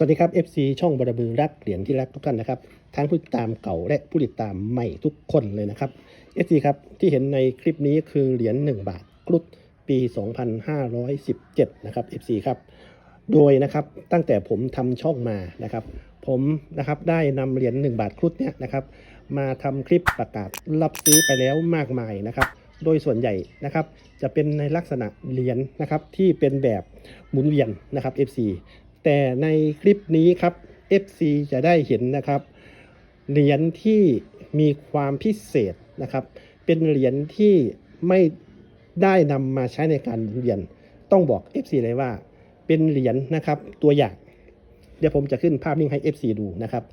สวัสดีครับ FC ช่องบรบือรักเหรียญที่รักทุกท่านนะครับทั้งผู้ติดตามเก่าและผู้ติดตามใหม่ทุกคนเลยนะครับ FC ครับที่เห็นในคลิปนี้คือเหรียญ1บาทกรุดปี 2517 นะครับ FC ครับโดยนะครับตั้งแต่ผมทำช่องมานะครับ ผมนะครับได้นำเหรียญ1บาทครุฑเนี่ยนะครับ มาทำคลิปประกาศรับซื้อไปแล้วมากมายนะครับ โดยส่วนใหญ่นะครับ จะเป็นในลักษณะเหรียญนะครับที่เป็นแบบหมุนเวียนนะครับ FC แต่ในคลิปนี้ครับ FC จะได้เห็นนะครับ เหรียญที่มีความพิเศษนะครับ เป็นเหรียญที่ไม่ได้นำมาใช้ในการหมุนเวียน ต้องบอก FC เลยว่า เป็นเหรียญนะครับตัวอย่าง เดี๋ยวผมจะขึ้นภาพนิ่งให้ FC ดูนะครับ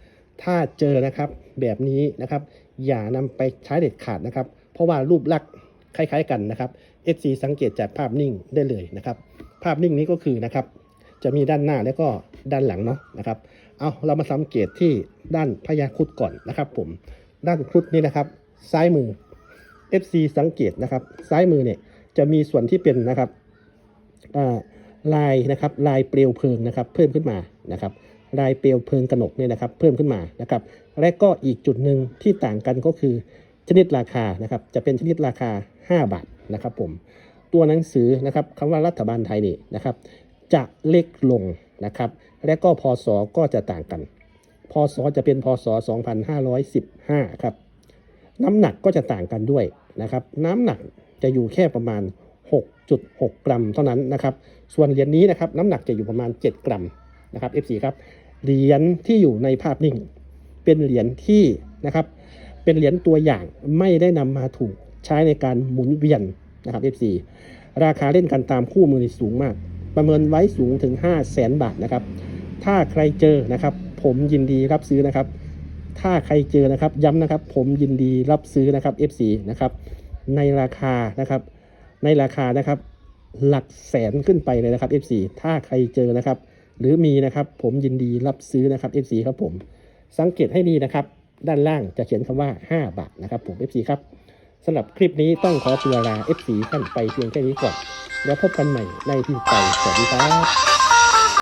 ถ้าเจอนะครับแบบนี้นะครับ อย่านำไปใช้เด็ดขาดนะครับ เพราะว่ารูปลักษณ์คล้ายๆกันนะครับ FC สังเกตจากภาพนิ่งได้เลยนะครับ ภาพนิ่งนี้ก็คือนะครับ จะมีด้านหน้าแล้วก็ด้านหลังเนาะนะครับ เอาเรามาสังเกตที่ด้านพญาครุดก่อนนะครับ ผม ด้านครุดนี่นะครับ ซ้ายมือ FC สังเกตนะครับ ซ้ายมือเนี่ยจะมีส่วนที่เป็นนะครับลายนะครับลายเปลวเพลิงนะครับ เพิ่มขึ้นมานะครับลายเปลวเพลิงกระหนกเนี่ยนะครับ เพิ่มขึ้นมานะครับ และก็อีกจุดหนึ่งที่ต่างกันก็คือชนิดราคานะครับ จะเป็นชนิดราคา 5 บาทนะครับ ผม ตัวหนังสือนะครับคำว่ารัฐบาลไทยนี่นะครับ จะเล็กลงนะครับ และก็พศก็จะต่างกัน พศจะเป็นพศ 2515 ครับ น้ำหนักก็จะต่างกันด้วยนะครับ น้ำหนักจะอยู่แค่ประมาณ 6.6 กรัมเท่านั้นนะครับ ส่วนเหรียญนี้นะครับน้ำหนักจะอยู่ประมาณ 7 กรัมนะครับ FC ครับเหรียญที่อยู่ในภาพนิ่ง เป็นเหรียญที่นะครับเป็นเหรียญตัวอย่างไม่ได้นำมาถูกใช้ในการหมุนเวียนนะครับ FC ราคาเล่นกันตามคู่มือนี่สูงมาก ประเมินไว้สูงถึง 5 0 0แสนบาทนะครับ ถ้าใครเจอนะครับ ผมยินดีรับซื้อนะครับ ถ้าใครเจอนะครับย้ำนะครับ ผมยินดีรับซื้อนะครับ FC นะครับ ในราคานะครับ ในราคานะครับ หลักแสนขึ้นไปเลยนะครับ FC ถ้าใครเจอนะครับ หรือมีนะครับ ผมยินดีรับซื้อนะครับ FC ครับผม สังเกตให้ดีนะครับ ด้านล่างจะเขียนคำว่า 5 บาทนะครับ ผม FC ครับสำหรับคลิปนี้ต้องขอตัวลา FC ท่านไปเพียงแค่นี้ก่อน แล้วพบกันใหม่ในที่ไปสวัสดีครับ